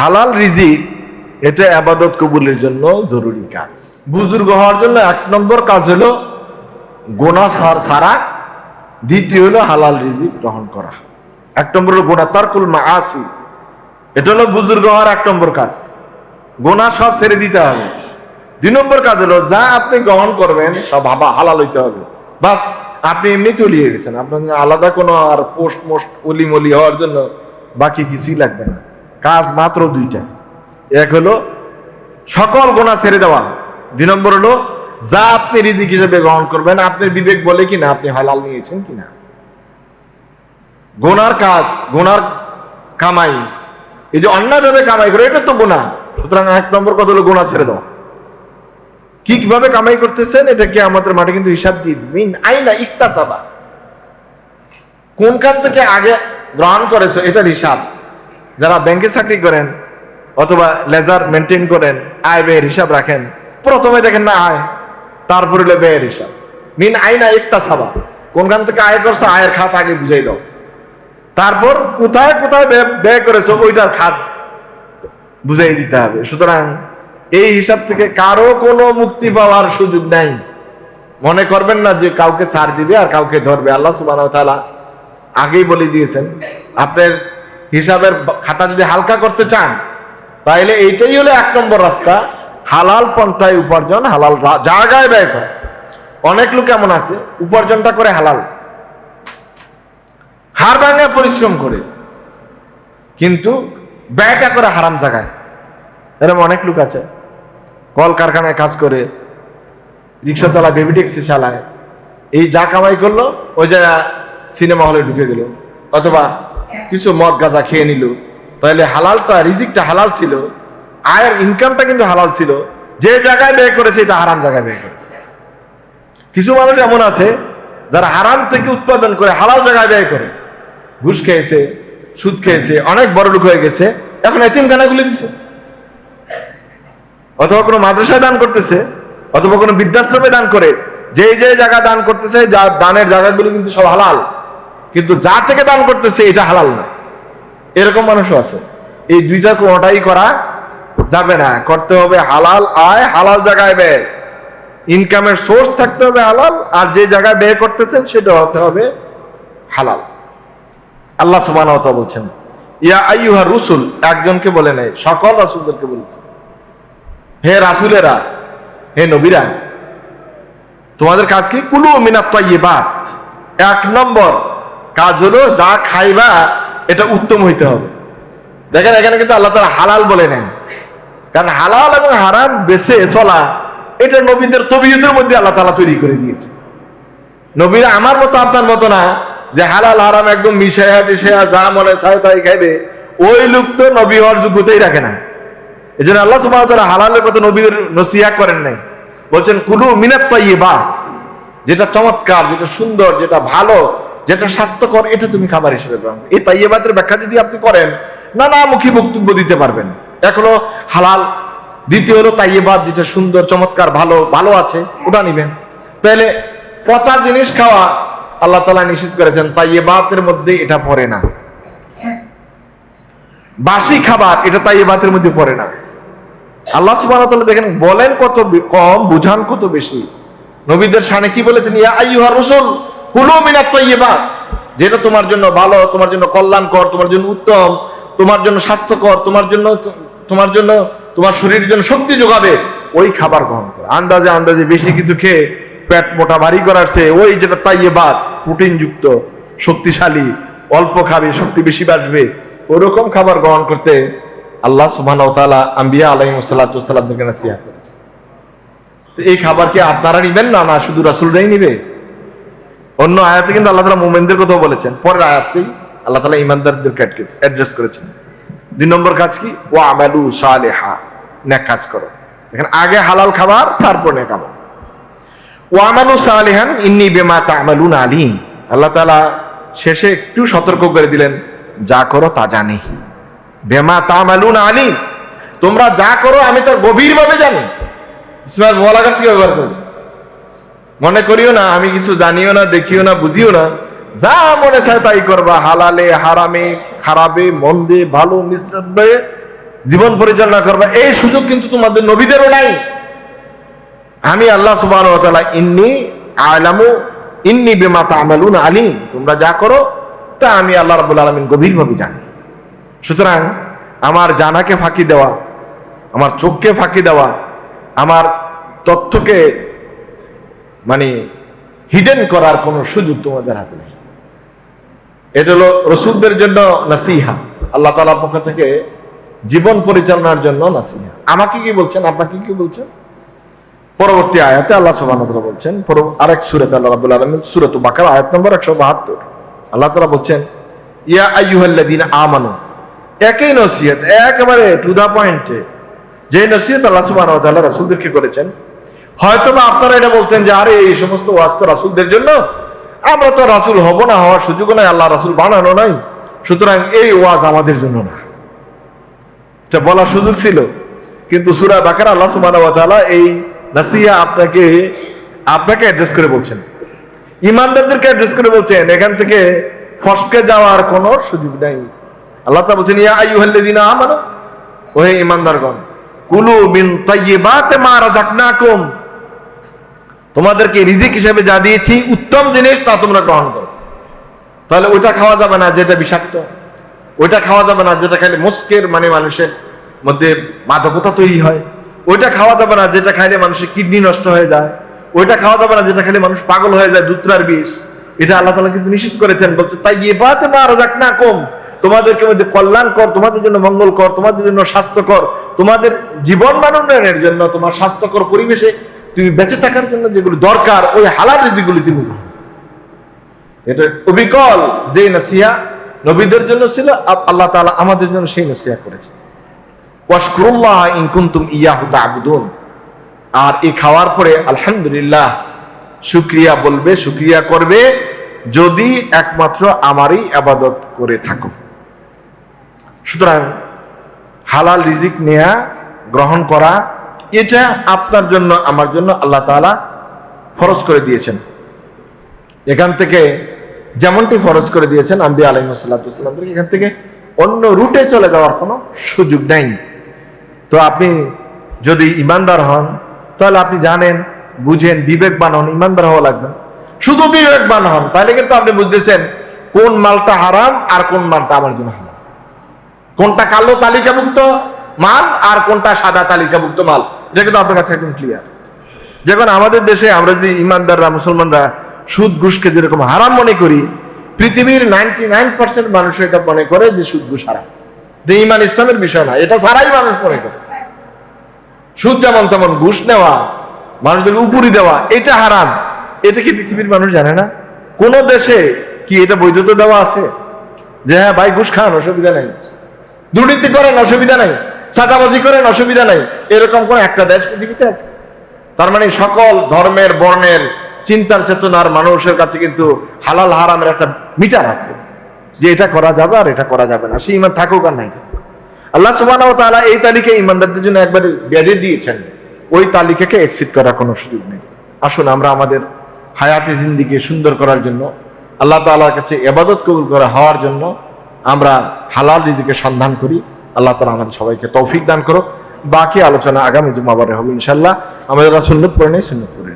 হালাল রিজিক, এটা আবাদত কবুলের জন্য জরুরি কাজ। বুজুর্গ হওয়ার জন্য এক নম্বর কাজ হলো গোনা সার- দ্বিতীয় হলো হালাল রিজিক গ্রহণ করা। এক নম্বর হলো গোনা, তারকুল মা আসি এটা হলো বুজুর্গ হওয়ার এক নম্বর কাজ। গোনা সব ছেড়ে দিতে হবে। দুই নম্বর কাজ হলো যা আপনি গ্রহণ করবেন, সব হাবা হালাল হইতে হবে। বাস, আপনি এমনি তলিয়ে গেছেন। আপনার আলাদা কোনো আর পোস্ট মোস্ট অলি মলি হওয়ার জন্য বাকি কিছুই লাগবে না। কাজ মাত্র দুইটা। এক হলো, সকল গোনা ছেড়ে দেওয়া। দুই নম্বর হলো, যা আপনি রিদিক হিসেবে গ্রহণ করবেন আপনার বিবেক বলে কিনা, আপনি হালাল নিয়েছেন কিনা। গোনার কাজ, গোনার কামাই, এই যে অন্যায়ভাবে কামাই করে, এটা তো গোনা সুতরাং এক নম্বর কথা হলো গোনা ছেড়ে দেওয়া। কি কীভাবে কামাই করতেছেন, এটা কি আমাদের মাঠে কিন্তু হিসাব দিয়ে মিন আইনা ইকতাসাবা। কোনখান থেকে আগে গ্রহণ করেছ, এটার হিসাব। যারা ব্যাংকে চাকরি করেন অথবা লেজার মেনটেন করেন, আয় ব্যয়ের হিসাব রাখেন, প্রথমে দেখেন না আয়, তারপরে হলো ব্যয়ের হিসাব। মিন একটা সাবা কোনখান থেকে আয় করছ, আয়ের খাত আগে বুঝাই দাও। তারপর কোথায় কোথায় ব্যয় করেছ, ওইটার খাত বুঝাই দিতে হবে। সুতরাং এই হিসাব থেকে কারও কোনো মুক্তি পাওয়ার সুযোগ নাই। মনে করবেন না যে কাউকে সার দিবে আর কাউকে ধরবে। আল্লাহ সুবাহ আগেই বলে দিয়েছেন। আপনার হিসাবের খাতা যদি হালকা করতে চান তাহলে এইটাই হলো এক নম্বর রাস্তা। হালাল পন্থায় উপার্জন, হালাল জায়গায় ব্যয় করা। অনেক লোক এমন আছে, উপার্জনটা করে হালাল। হার ভাঙা পরিশ্রম করে, কিন্তু ব্যয়টা করে হারাম জায়গায়। এরকম অনেক লোক আছে কল কারখানায় কাজ করে রিক্সা চালায় বেবি ট্যাক্সি চালায়, এই যা কামাই করল, ওই জায়গা সিনেমা হলে ঢুকে গেল, অথবা কিছু মদ গাঁজা খেয়ে নিল। তাহলে হালালটা, রিজিকটা হালাল ছিল, আয়ের ইনকামটা কিন্তু হালাল ছিল। যে জায়গায় ব্যয় করেছে, এটা হারাম জায়গায় ব্যয় করেছে। কিছু মানুষ এমন আছে, যারা হারাম থেকে উৎপাদন করে হালাল জায়গায় ব্যয় করে। ঘুষ খেয়েছে, সুদ খেয়েছে, অনেক বড় লোক হয়ে গেছে, এখন এতিমখানাগুলি দিছে। অথবা কোনো মাদ্রাসায় দান করতেছে, অথবা কোনো বৃদ্ধাশ্রমে দান করে। যে যে জায়গা দান করতেছে, যা দানের জায়গাগুলো কিন্তু সব হালাল। কিন্তু যা থেকে দান করতেছে, এটা হালাল না। এরকম মানুষও আছে। এই দুইটা কোনোটাই করা যাবে না। করতে হবে হালাল আয়, হালাল জায়গায় ব্যয়। ইনকামের সোর্স থাকতে হবে হালাল, আর যে জায়গায় ব্যয় করতেছেন, সেটা হতে হবে হালাল। আল্লাহ সুবাহ বলছেন, ইয়া আইয়ুহা রুসুল, একজনকে বলে নেই, সকল রাসুলদেরকে বলেছে, হে রাসুলেরা, হে নবীরা, তোমাদের কাজ কি? কুলু মিনাত এক নম্বর কাজ হলো যা খাইবা, এটা উত্তম হইতে হবে। দেখেন, এখানে কিন্তু আল্লাহ তাআলা হালাল বলে নেন। কারণ হালাল এবং হারাম বেছে চলা, এটা নবীদের তবিয়তের মধ্যে আল্লাহ তাআলা তৈরি করে দিয়েছে। নবীরা আমার মতো, আপনার মতো না, যে হালাল, হারাম একদম মিশাইয়া, টিশাইয়া, যা মনে চায় তাই খাইবে, ওই লোক তো নবী হওয়ার যোগ্যতাই রাখে না। এই জন্য আল্লাহ সুবাহ তাআলা হালালের কথা নবীদের নসিহা করেন নাই। বলছেন, কুলু মিনাত তাইয়্যিবা যেটা চমৎকার, যেটা সুন্দর, যেটা ভালো যেটা স্বাস্থ্যকর, এটা তুমি খাবার হিসেবে গ্রহণ। এই তাইয়্যিবাতের ব্যাখ্যা যদি আপনি করেন নানামুখী বক্তব্য দিতে পারবেন। এক হলো হালাল, দ্বিতীয় হলো তাইয়্যিবাত, যেটা সুন্দর, চমৎকার, ভালো ভালো আছে, ওটা নিবেন। তাহলে পচা জিনিস খাওয়া আল্লাহ তাআলা নিষেধ করেছেন, তাইয়্যিবাতের মধ্যে এটা পড়ে না। বাসি খাবার, এটা তাইয়্যিবাতের মধ্যে পড়ে না। আল্লাহ তাআলা দেখেন, বলেন কত কম, বুঝান কত বেশি। নবীদের সানে কি বলেছেন, ইয়া আইয়ুহা রাসূল কুলু মিনাত তাইয়্যিবাত যেটা তোমার জন্য ভালো, তোমার জন্য কল্যাণকর, তোমার জন্য উত্তম, তোমার জন্য স্বাস্থ্যকর, তোমার জন্য তোমার জন্য, তোমার শরীরের জন্য শক্তি যোগাবে, ওই খাবার গ্রহণ করো। আন্দাজে আন্দাজে বেশি কিছু খেয়ে পেট মোটা ভারী করার ওই যেটা তাইয়্যিবাত প্রোটিন যুক্ত শক্তিশালী, অল্প খাবে, শক্তি বেশি বাড়বে, ওরকম খাবার গ্রহণ করতে আল্লাহ সুবহানাহু ওয়া আম্বিয়া ওয়াস সালামদেরকে নসিহত করেছে। এই খাবার কি আপনারা নিবেন? না না, শুধু রাসূলরাই নিবে? অন্য আয়াতে কিন্তু আল্লাহ তাআলা মুমিনদের কথা বলেছেন। পরের আয়াতেই আল্লাহ তাআলা ঈমানদারদেরকে অ্যাড্রেস করেছেন। দুই নম্বর কাজ কি? ওয়া আমালু সালিহা, নেক কাজ করো। দেখেন, আগে হালাল খাবার, তারপর নেক আমল। ওয়া আমালু সালিহান, ইন্নী বিমা তা'মালুন আলিম। আল্লাহ তাআলা শেষে একটু সতর্ক করে দিলেন, যা করো তা জানি। বেমা তা'মালুন আলিম। তোমরা যা করো, আমি তার গভীরভাবে জানি। ইসমাইল মোয়ালা কাছে ব্যবহার করেছে? মনে করিও না, আমি কিছু জানিও না, দেখিও না, বুঝিও না। যা মনে চায় তাই করবা, হালালে, হারামে, খারাপে, মন্দে, ভালো মিশ্রণে জীবন পরিচালনা করবা। এই সুযোগ কিন্তু তোমাদের নবীদেরও নাই। আমি আল্লাহ সুবাহ ইন্নি আলামু, ইন্নি বেমা তামালুন আলিম তোমরা যা করো, তা আমি আল্লাহ রাবুল আলমিন গভীরভাবে জানি। সুতরাং আমার জানাকে ফাঁকি দেওয়া, আমার চোখকে ফাঁকি দেওয়া, আমার তথ্যকে মানে হিডেন করার কোনো সুযোগ তোমাদের হাতে নেই। এটা হলো রসুলদের জন্য নাসিহা। আল্লাহ তালার পক্ষ থেকে জীবন পরিচালনার জন্য নাসিহা। আমাকে কি বলছেন? আপনাকে কি বলছেন? পরবর্তী আয়াতে আল্লাহ সুবহানাহু বলছেন আরেক সূরাতে আল্লাহ রাব্বুল আলামিন সূরাত বাকারা আয়াত নম্বর 172 আল্লাহ তালা বলছেন, ইয়া আইয়ুহাল্লাযীনা আমানু, একই নসিহত, একেবারে টু দা পয়েন্টে যে নসিহত আল্লাহ তাআলা রাসূলদেরকে করেছেন হয়তো বা আপনারা এটা বলতেন যে, আরে, এই সমস্ত ওয়াজ তো রাসূলদের জন্য। আমরা তো রাসূল হব না হওয়ার সুযোগ নাই, আল্লাহ রাসূল বানানো নাই। সুতরাং এই ওয়াজ আমাদের জন্য না। এটা বলার সুযোগ ছিল। কিন্তু সূরা বাকারা আল্লাহ এই নাসিহা আপনাকে আপনাকে অ্যাড্রেস করে বলছেন। ইমানদারদেরকে অ্যাড্রেস করে বলছেন, এখান থেকে ফসকে যাওয়ার কোনো সুযোগ নাই। আল্লাহ তা বলছেন, ইয়া আইয়ুহাল্লাযীনা আমানু, ওহে ইমানদারগণ, কুলু মিন তাইয়্যিবাতি মা রাযাকনাকুম। তোমাদেরকে রিজিক হিসেবে যা দিয়েছি, উত্তম জিনিস তা তোমরা গ্রহণ করো। তাহলে ওইটা খাওয়া যাবে না যেটা বিষাক্ত। ওইটা খাওয়া যাবে না যেটা খাইলে মুস্কের মানে মানুষের মধ্যে মাদকতা তৈরি হয়। ওইটা খাওয়া যাবে না যেটা খাইলে মানুষের কিডনি নষ্ট হয়ে যায়। ওইটা খাওয়া যাবে না যেটা খাইলে মানুষ পাগল হয়ে যায় দুত্রার বিষ। এটা আল্লাহ তালা কিন্তু নিষেধ করেছেন। বলছে তাই এবাতে মা রাজাক না কম তোমাদেরকে মধ্যে কল্যাণ কর তোমাদের জন্য মঙ্গল কর তোমাদের জন্য স্বাস্থ্যকর, তোমাদের জীবন মাননের জন্য তোমার স্বাস্থ্যকর পরিবেশে তুমি বেঁচে থাকার জন্য যেগুলো দরকার, ওই হালাল যেগুলি তুমি এটা অবিকল যে নাসিহা নবীদের জন্য ছিল আল্লাহ তাআলা আমাদের জন্য সেই নাসিহা করেছে ওয়াশকুরুল্লাহ ইন কুনতুম ইয়াহু তা'বুদুন। আর এই খাওয়ার পরে আলহামদুলিল্লাহ, শুকরিয়া বলবে, শুকরিয়া করবে, যদি একমাত্র আমারই আবাদত করে থাকো। সুতরাং হালাল রিজিক নেয়া, গ্রহণ করা এটা আপনার জন্য, আমার জন্য আল্লাহ তাআলা ফরজ করে দিয়েছেন। এখান থেকে যেমনটি ফরজ করে দিয়েছেন আম্বি আলাইসাল্লামকে এখান থেকে অন্য রুটে চলে যাওয়ার কোনো সুযোগ নেই। তো আপনি যদি ইমানদার হন, তাহলে আপনি জানেন, বুঝেন, বিবেকবান হন, ইমানদার হওয়া লাগবে। শুধু বিবেকবান হন, তাহলে কিন্তু আপনি বুঝতেছেন কোন মালটা হারাম আর কোন মালটা আমার জন্য হারাম। কোনটা কালো তালিকাভুক্ত মাল আর কোনটা সাদা তালিকাভুক্ত মাল? এটা কিন্তু আপনার কাছে একদম ক্লিয়ার যখন আমাদের দেশে আমরা যদি ইমানদাররা, মুসলমানরা সুদ ঘুষকে যেরকম হারাম মনে করি, পৃথিবীর নাইনটি নাইন পার্সেন্ট মানুষ এটা মনে করে যে সুদ ঘুষ হারাম। যে ইমান ইসলামের বিষয় না, এটা সারাই মানুষ মনে করে। সুদ যেমন তেমন ঘুষ নেওয়া, মানুষদের উপরি দেওয়া, এটা হারাম। এটা কি পৃথিবীর মানুষ জানে না? কোন দেশে কি এটা বৈধতা দেওয়া আছে? যে হ্যাঁ ভাই, ঘুষ খান, অসুবিধা নাই। দুর্নীতি করেন, অসুবিধা নাই। সাদাবাজি করেন, অসুবিধা নাই। এরকম কোন একটা দেশ পৃথিবীতে আছে? তার মানে সকল ধর্মের, বর্ণের, চিন্তার চেতনার মানুষের কাছে কিন্তু হালাল হারামের একটা মিটার আছে। যে এটা করা যাবে আর এটা করা যাবে না। সে ইমান থাকুক আর নাই আল্লাহ সুবাহ এই তালিকা ইমানদারদের জন্য একবার বেঁধে দিয়েছেন। ওই তালিকাকে এক্সিট করার কোনো সুযোগ নেই। আসুন আমরা আমাদের হায়াতে জিন্দিকে সুন্দর করার জন্য, আল্লাহ তাআলার কাছে এবাদত কবুল করা হওয়ার জন্য আমরা হালাল রিজিকের সন্ধান করি। আল্লাহ তালা আমাদের সবাইকে তৌফিক দান করো বাকি আলোচনা আগামী জুমাবারে হবে ইনশাল্লাহ আমাদের সুন্নত পড়ে নেই, সুন্নত পড়ে